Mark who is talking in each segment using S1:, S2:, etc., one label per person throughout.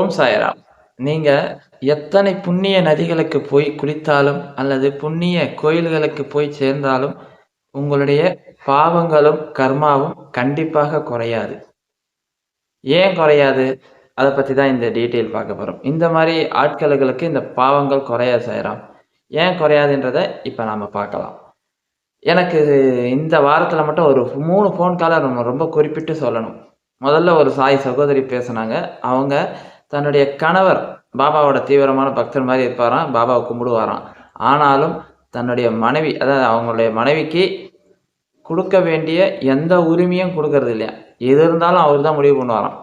S1: ஓம் சாயராம். நீங்கள் எத்தனை புண்ணிய நதிகளுக்கு போய் குளித்தாலும் அல்லது புண்ணிய கோயில்களுக்கு போய் சேர்ந்தாலும் உங்களுடைய பாவங்களும் கர்மாவும் கண்டிப்பாக குறையாது. ஏன் குறையாது? அதை பற்றி தான் இந்த டீட்டெயில் பார்க்க போகிறோம் இந்த மாதிரி ஆட்களுக்கு இந்த பாவங்கள் குறையாது சாய்ராம். ஏன் குறையாதுன்றதை இப்போ நாம் பார்க்கலாம். எனக்கு இந்த வாரத்தில் மட்டும் ஒரு மூணு ஃபோன் காலை நம்ம ரொம்ப குறிப்பிட்டு சொல்லணும். முதல்ல ஒரு சாய் சகோதரி பேசுனாங்க. அவங்க தன்னுடைய கணவர் பாபாவோட தீவிரமான பக்தர் மாதிரி இருப்பாராம் பாபாவை கும்பிடுவாராம். ஆனாலும் தன்னுடைய மனைவி அதாவது அவங்களுடைய மனைவிக்கு கொடுக்க வேண்டிய எந்த உரிமையும் கொடுக்கறது இல்லையா எது இருந்தாலும் அவர் தான் முடிவு பண்ணுவாராம்.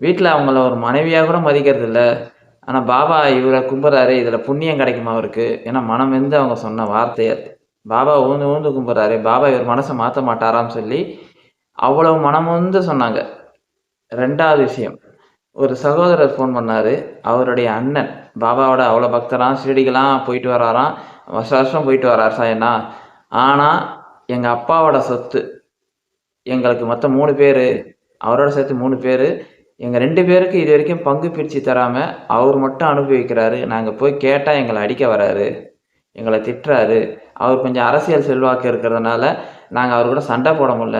S1: வீட்டில் அவங்கள ஒரு மனைவியாக கூட மதிக்கிறது இல்லை ஆனால் பாபா இவரை கும்பிட்றாரு இதில் புண்ணியம் கிடைக்குமா அவருக்கு? ஏன்னா மனம் வந்து அவங்க சொன்ன வார்த்தையை. பாபா ஊந்து ஊந்து கும்பிட்றாரு. பாபா இவர் மனசை மாற்ற மாட்டாரான்னு சொல்லி அவ்வளவு மனம் வந்து சொன்னாங்க. ரெண்டாவது விஷயம் ஒரு சகோதரர் ஃபோன் பண்ணார். அவருடைய அண்ணன் பாபாவோட அவ்வளோ பக்தரான் ஷிரடிக்கெலாம் போயிட்டு வராராம். வருஷம் வருஷம் போயிட்டு வரார் சாயண்ணா ஆனால் எங்கள் அப்பாவோட சொத்து எங்களுக்கு மொத்தம் மூணு பேர் அவரோட சேர்த்து மூணு பேர். எங்கள் ரெண்டு பேருக்கு இது வரைக்கும் பங்கு பிரித்து தராமல் அவர் மட்டும் அனுபவிக்கிறாரு. நாங்கள் போய் கேட்டால் எங்களை அடிக்க வராரு. எங்களை திட்டுறாரு. அவர் கொஞ்சம் அரசியல் செல்வாக்கு இருக்கிறதுனால நாங்கள் அவர் கூட சண்டை போட முடில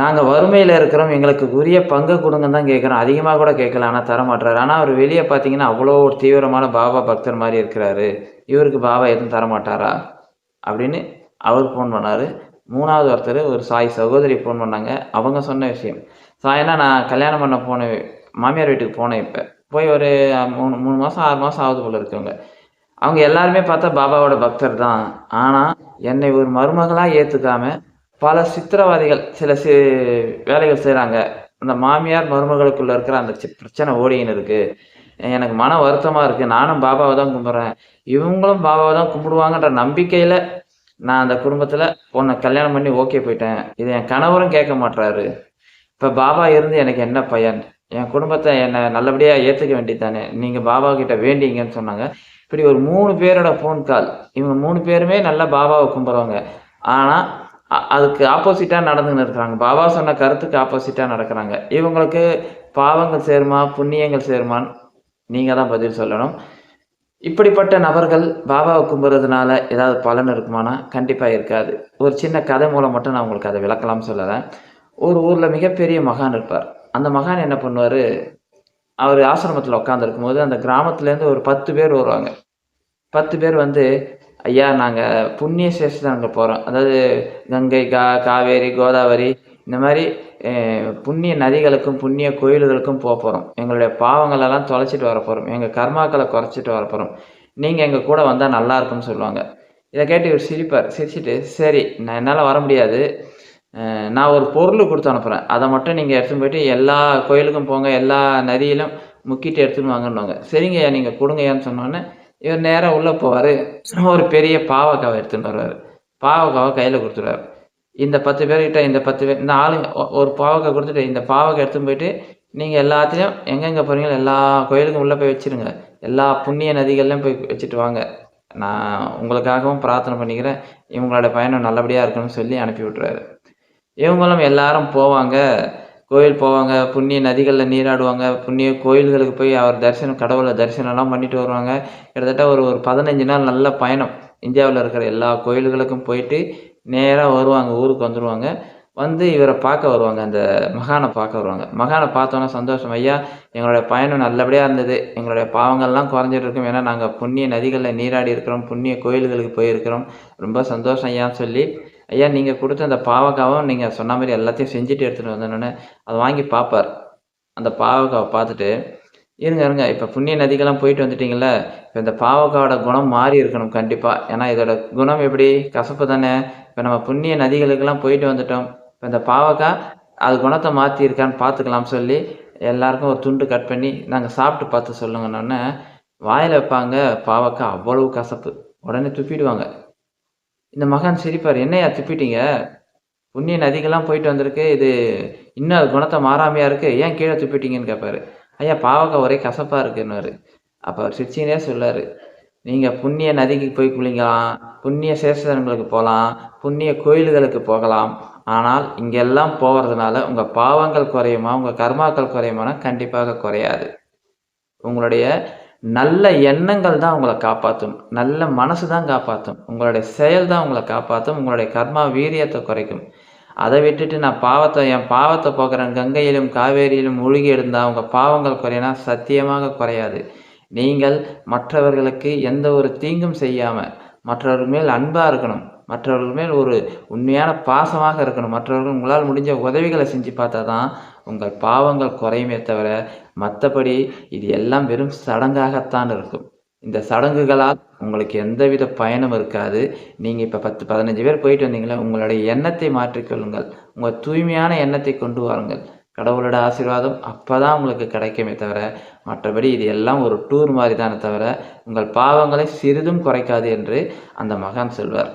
S1: நாங்கள் வறுமையில் இருக்கிறோம் எங்களுக்கு உரிய பங்கு கொடுங்க தான் கேட்குறோம் அதிகமாக கூட கேட்கல ஆனால் தரமாட்டுறாரு ஆனால் அவர் வெளியே பார்த்தீங்கன்னா அவ்வளோ ஒரு தீவிரமான பாபா பக்தர் மாதிரி இருக்கிறாரு. இவருக்கு பாபா எதுவும் தரமாட்டாரா? அப்படின்னு அவர் ஃபோன் பண்ணார். மூணாவது ஒருத்தர் ஒரு சாய் சகோதரி ஃபோன் பண்ணாங்க. அவங்க சொன்ன விஷயம். சாய்னா நான் கல்யாணம் பண்ண போனேன் மாமியார் வீட்டுக்கு போனேன் இப்போ. போய் ஒரு மூணு மூணு மாதம் ஆறு மாதம் ஆகுது போல் இருக்கவங்க அவங்க எல்லாருமே பார்த்தா பாபாவோட பக்தர் தான். ஆனால் என்னை ஒரு மருமகளாக ஏற்றுக்காமல் பல சித்திரவாதிகள் சில சி வேலைகள் செய்கிறாங்க அந்த மாமியார் மருமகளுக்குள்ளே இருக்கிற அந்த பிரச்சனை ஓடின்னு இருக்குது எனக்கு மன வருத்தமாக இருக்குது நானும் பாபாவை தான் கும்பிட்றேன். இவங்களும் பாபாவை தான் கும்பிடுவாங்கன்ற நம்பிக்கையில் நான் அந்த குடும்பத்தில் உன்னை கல்யாணம் பண்ணி ஓகே போயிட்டேன். இதை என் கணவரும் கேட்க மாட்டுறாரு இப்போ பாபா இருந்து எனக்கு என்ன பையன்? என் குடும்பத்தை என்னை நல்லபடியாக ஏற்றுக்க வேண்டியதானே நீங்கள் பாபா கிட்ட வேண்டிங்கன்னு சொன்னாங்க. இப்படி ஒரு மூணு பேரோட ஃபோன் கால் இவங்க மூணு பேருமே நல்லா பாபாவை கும்பிட்றவங்க. ஆனால் அதுக்கு ஆப்போசிட்டாக நடந்துன்னு இருக்கிறாங்க பாபா சொன்ன கருத்துக்கு ஆப்போசிட்டாக நடக்கிறாங்க. இவங்களுக்கு பாவங்கள் சேருமா புண்ணியங்கள் சேருமான்னு நீங்கள் தான் பதில் சொல்லணும். இப்படிப்பட்ட நபர்கள் பாபாவை கும்புறதுனால ஏதாவது பலன் இருக்குமானா கண்டிப்பாக இருக்காது. ஒரு சின்ன கதை மூலம் மட்டும் நான் உங்களுக்கு அதை விளக்கலாம்னு சொல்லலை. ஒரு ஊரில் மிகப்பெரிய மகான் இருப்பார். அந்த மகான் என்ன பண்ணுவார்? அவர் ஆசிரமத்தில் உட்காந்துருக்கும் போது அந்த கிராமத்துலேருந்து ஒரு பத்து பேர் வருவாங்க. பத்து பேர் வந்து ஐயா நாங்கள் புண்ணிய சேஷம் அங்கே போகிறோம் அதாவது கங்கை கா காவேரி கோதாவரி இந்த மாதிரி புண்ணிய நதிகளுக்கும் புண்ணிய கோயில்களுக்கும் போக போகிறோம் எங்களுடைய பாவங்களெல்லாம் தொலைச்சிட்டு வர போகிறோம் எங்கள் கர்மாக்களை குறைச்சிட்டு வர போகிறோம் நீங்கள் எங்கள் கூட வந்தால் நல்லா இருக்கும்னு சொல்லுவாங்க. இதை கேட்டு இவர் சிரிப்பார். சிரிச்சிட்டு சரி நான் என்னால் வர முடியாது. நான் ஒரு பொருள் கொடுத்து அனுப்புகிறேன் அதை மட்டும் நீங்கள் எடுத்துன்னு போயிட்டு எல்லா கோயிலுக்கும் போங்க. எல்லா நதியிலும் முக்கிட்டு எடுத்துன்னு வாங்கன்னுவாங்க. சரிங்கய்யா நீங்கள் கொடுங்கய்யான்னு சொன்னோன்னே இவர் நேராக உள்ளே போவார். ஒரு பெரிய பாவக்காவை எடுத்துகிட்டு வருவார். பாவக்காவை கையில் கொடுத்துருவார். இந்த பத்து பேர்கிட்ட இந்த பத்து பேர் இந்த ஆளுங்க ஒரு பாவக்காய் கொடுத்துட்டு இந்த பாவக்காய் எடுத்துன்னு போயிட்டு நீங்கள் எல்லாத்தையும் எங்கெங்கே போகிறீங்களோ எல்லா கோயிலுக்கும் உள்ளே போய் வச்சுருங்க. எல்லா புண்ணிய நதிகள்லையும் போய் வச்சுட்டு வாங்க. நான் உங்களுக்காகவும் பிரார்த்தனை பண்ணிக்கிறேன். இவங்களோட பயணம் நல்லபடியாக இருக்கணும்னு சொல்லி அனுப்பி விட்றாரு இவங்களும் எல்லாரும் போவாங்க. கோயில் போவாங்க புண்ணிய நதிகளில் நீராடுவாங்க புண்ணிய கோயில்களுக்கு போய் அவர் தரிசனம் கடவுளை தரிசனம்லாம் பண்ணிட்டு வருவாங்க. கிட்டத்தட்ட ஒரு ஒரு பதினஞ்சு நாள் நல்ல பயணம் இந்தியாவில் இருக்கிற எல்லா கோயில்களுக்கும் போயிட்டு நேராக வருவாங்க ஊருக்கு வந்துடுவாங்க வந்து இவரை பார்க்க வருவாங்க அந்த மகானை பார்க்க வருவாங்க. மகானை பார்த்தோன்னா சந்தோஷம் ஐயா எங்களுடைய பயணம் நல்லபடியாக இருந்தது. எங்களுடைய பாவங்கள்லாம் குறைஞ்சிட்டு இருக்கும். ஏன்னா நாங்கள் புண்ணிய நதிகளில் நீராடி இருக்கிறோம் புண்ணிய கோயில்களுக்கு போயிருக்கிறோம். ரொம்ப சந்தோஷம் ஐயான்னு சொல்லி ஐயா நீங்கள் கொடுத்த அந்த பாவக்காவும் நீங்கள் சொன்ன மாதிரி எல்லாத்தையும் செஞ்சுட்டு எடுத்துகிட்டு வந்தோன்னே அதை வாங்கி பார்ப்பார் அந்த பாவக்காவை பார்த்துட்டு இருங்க இருங்க இப்போ புண்ணிய நதிக்கெல்லாம் போயிட்டு வந்துட்டீங்கள இப்போ இந்த பாவக்காவோட குணம் மாறி இருக்கணும் கண்டிப்பாக ஏன்னா இதோட குணம் எப்படி? கசப்பு தானே. இப்போ நம்ம புண்ணிய நதிகளுக்கெல்லாம் போயிட்டு வந்துட்டோம். இப்போ இந்த பாவக்காய் அது குணத்தை மாற்றிருக்கான்னு பார்த்துக்கலாம் சொல்லி எல்லாருக்கும் ஒரு துண்டு கட் பண்ணி நாங்கள் சாப்பிட்டு பார்த்து சொல்லுங்கன்னொன்னே வாயில் வைப்பாங்க பாவக்காய் அவ்வளவு கசப்பு. உடனே துப்பிடுவாங்க. இந்த மகான் சிரிப்பார். என்னையா துப்பிட்டீங்க? புண்ணிய நதிக்கெல்லாம் போயிட்டு வந்திருக்கு. இது இன்னும் அது குணத்தை மாறாமையாக இருக்குது ஏன் கீழே துப்பிட்டீங்கன்னு கேட்பாரு ஐயா பாவக்காய் ஒரே கசப்பாக இருக்குன்னு அப்போ அவர் சிரிச்சினே சொல்லார். நீங்கள் புண்ணிய நதிக்கு போய் குளிங்கலாம் புண்ணிய சேஷங்களுக்கு போகலாம். புண்ணிய கோயில்களுக்கு போகலாம். ஆனால் இங்கெல்லாம் போகிறதுனால உங்கள் பாவங்கள் குறையுமா? உங்கள் கர்மாக்கள் குறையுமானா கண்டிப்பாக குறையாது. உங்களுடைய நல்ல எண்ணங்கள் தான் உங்களை காப்பாற்றும் நல்ல மனசு தான் காப்பாற்றும் உங்களுடைய செயல் தான் உங்களை காப்பாற்றும் உங்களுடைய கர்மா வீரியத்தை குறைக்கும். அதை விட்டுட்டு நான் பாவத்தை என் பாவத்தை போக்குறேன் கங்கையிலும் காவேரியிலும் மூழ்கி இருந்தால் உங்கள் பாவங்கள் குறையினா சத்தியமாக குறையாது. நீங்கள் மற்றவர்களுக்கு எந்த ஒரு தீங்கும் செய்யாமல் மற்றவர்கள் மேல் அன்பாக இருக்கணும். மற்றவர்கள் மேல் ஒரு உண்மையான பாசமாக இருக்கணும். மற்றவர்கள் உங்களால் முடிஞ்ச உதவிகளை செஞ்சு பார்த்தா தான் உங்கள் பாவங்கள் குறையுமே தவிர மற்றபடி இது எல்லாம் வெறும் சடங்காகத்தான் இருக்கும். இந்த சடங்குகளால் உங்களுக்கு எந்தவித பயனும் இருக்காது. நீங்கள் இப்போ பத்து பதினஞ்சு பேர் போயிட்டு வந்தீங்களா உங்களுடைய எண்ணத்தை மாற்றிக்கொள்ளுங்கள் உங்கள் தூய்மையான எண்ணத்தை கொண்டு வாருங்கள். கடவுளோட ஆசீர்வாதம் அப்போ தான் உங்களுக்கு கிடைக்குமே தவிர மற்றபடி இது எல்லாம் ஒரு டூர் மாதிரி தானே தவிர உங்கள் பாவங்களை சிறிதும் குறைக்காது என்று அந்த மகான் சொல்வார்.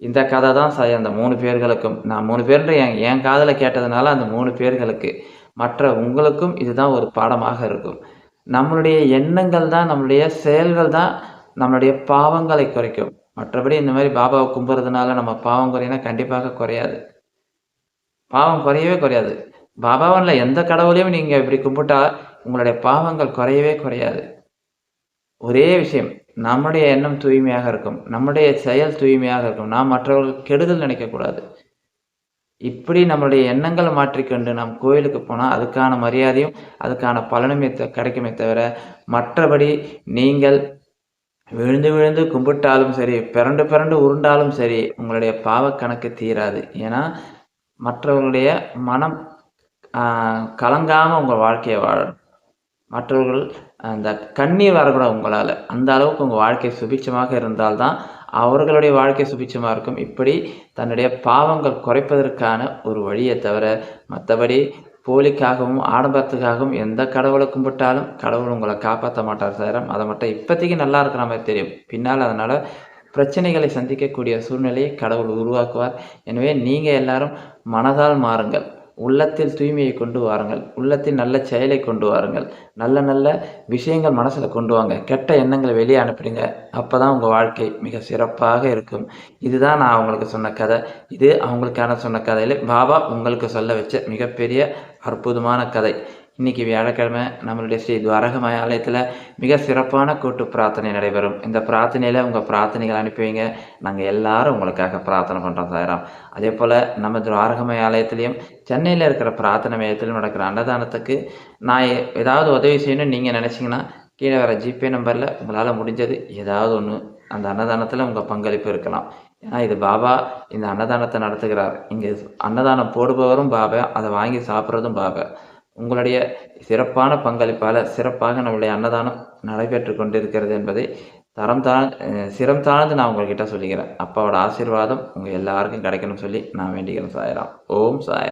S1: இந்த கதை தான் சாய் அந்த மூணு பேர்களுக்கும். நான் மூணு பேர்ன்ற என் என் காதில் கேட்டதுனால அந்த மூணு பேர்களுக்கு. மற்ற உங்களுக்கும் இதுதான் ஒரு பாடமாக இருக்கும். நம்மளுடைய எண்ணங்கள் தான் நம்மளுடைய செயல்கள் தான் நம்மளுடைய பாவங்களை குறைக்கும். மற்றபடி இந்த மாதிரி பாபாவை கும்புறதுனால நம்ம பாவம் குறையினா கண்டிப்பாக குறையாது. பாவம் குறையவே குறையாது. பாபாவில் எந்த கடவுளையும் நீங்கள் இப்படி கும்பிட்டா உங்களுடைய பாவங்கள் குறையவே குறையாது. ஒரே விஷயம் நம்முடைய எண்ணம் தூய்மையாக இருக்கும். நம்முடைய செயல் தூய்மையாக இருக்கும். நாம் மற்றவர்கள் கெடுதல் நினைக்கக்கூடாது. இப்படி நம்மளுடைய எண்ணங்களை மாற்றிக்கொண்டு நாம் கோயிலுக்கு போனால் அதுக்கான மரியாதையும் அதுக்கான பலனுமே கிடைக்குமே தவிர மற்றபடி நீங்கள் விழுந்து விழுந்து கும்பிட்டாலும் சரி பிறண்டு பிறண்டு உருண்டாலும் சரி உங்களுடைய பாவ கணக்கு தீராது. ஏன்னா மற்றவர்களுடைய மனம் கலங்காமல் உங்கள் வாழ்க்கையை வாழணும். மற்றவர்கள் அந்த கண்ணீர் வரக்கூடாது உங்களால். அந்த அளவுக்கு உங்கள் வாழ்க்கை சுபிச்சமாக இருந்தால்தான் அவர்களுடைய வாழ்க்கை சுபிச்சமாக இருக்கும். இப்படி தன்னுடைய பாவங்கள் குறைப்பதற்கான ஒரு வழியை தவிர மற்றபடி போலிக்காகவும் ஆடம்பரத்துக்காகவும் எந்த கடவுளை கும்பிட்டாலும் கடவுள் உங்களை காப்பாற்ற மாட்டார் சார் அதை மட்டும் இப்போதைக்கு நல்லா இருக்கிற மாதிரி தெரியும். பின்னால் அதனால் பிரச்சனைகளை சந்திக்கக்கூடிய சூழ்நிலையை கடவுள் உருவாக்குவார். எனவே நீங்கள் எல்லாரும் மனதால் மாறுங்கள். உள்ளத்தில் தூய்மையை கொண்டு வாருங்கள். உள்ளத்தில் நல்ல செயலை கொண்டு வாருங்கள். நல்ல நல்ல விஷயங்கள் மனசில் கொண்டு வாங்க. கெட்ட எண்ணங்களை வெளியே அனுப்பிடுங்க அப்போ தான் உங்கள் வாழ்க்கை மிக சிறப்பாக இருக்கும். இதுதான் நான் அவங்களுக்கு சொன்ன கதை. இது அவங்களுக்கான சொன்ன கதையில் பாபா உங்களுக்கு சொல்ல வச்ச மிகப்பெரிய அற்புதமான கதை. இன்றைக்கி வியாழக்கிழமை நம்மளுடைய ஸ்ரீ துவாரகமய ஆலயத்தில் மிக சிறப்பான கூட்டு பிரார்த்தனை நடைபெறும். இந்த பிரார்த்தனையில் உங்கள் பிரார்த்தனைகள் அனுப்பி வைங்க நாங்கள் எல்லாரும் உங்களுக்காக பிரார்த்தனை பண்ணுறோம் சாயிரம். அதே போல் நம்ம துவாரகமய ஆலயத்துலேயும் சென்னையில் இருக்கிற பிரார்த்தனை மையத்திலும் நடக்கிற அன்னதானத்துக்கு நான் ஏதாவது உதவி செய்யணும்னு நீங்கள் நினச்சிங்கன்னா கீழே வர ஜிபே நம்பரில் உங்களால் முடிஞ்சது ஏதாவது ஒன்று அந்த அன்னதானத்தில் உங்கள் பங்களிப்பு இருக்கலாம். ஏன்னா இது பாபா இந்த அன்னதானத்தை நடத்துகிறார். இங்கே அன்னதானம் போடுபவரும் பாபா அதை வாங்கி சாப்பிட்றதும் பாபா. உங்களுடைய சிறப்பான பங்களிப்பால் சிறப்பாக நம்முடைய அன்னதானம் நடைபெற்று கொண்டிருக்கிறது என்பதை தரம் தா சிரம் தாழ்ந்து நான் உங்கள்கிட்ட சொல்லிக்கிறேன். அப்பாவோட ஆசீர்வாதம் உங்கள் எல்லாருக்கும் கிடைக்கணும்னு சொல்லி நான் வேண்டிக்கிறேன் சாயராம். ஓம் சாய்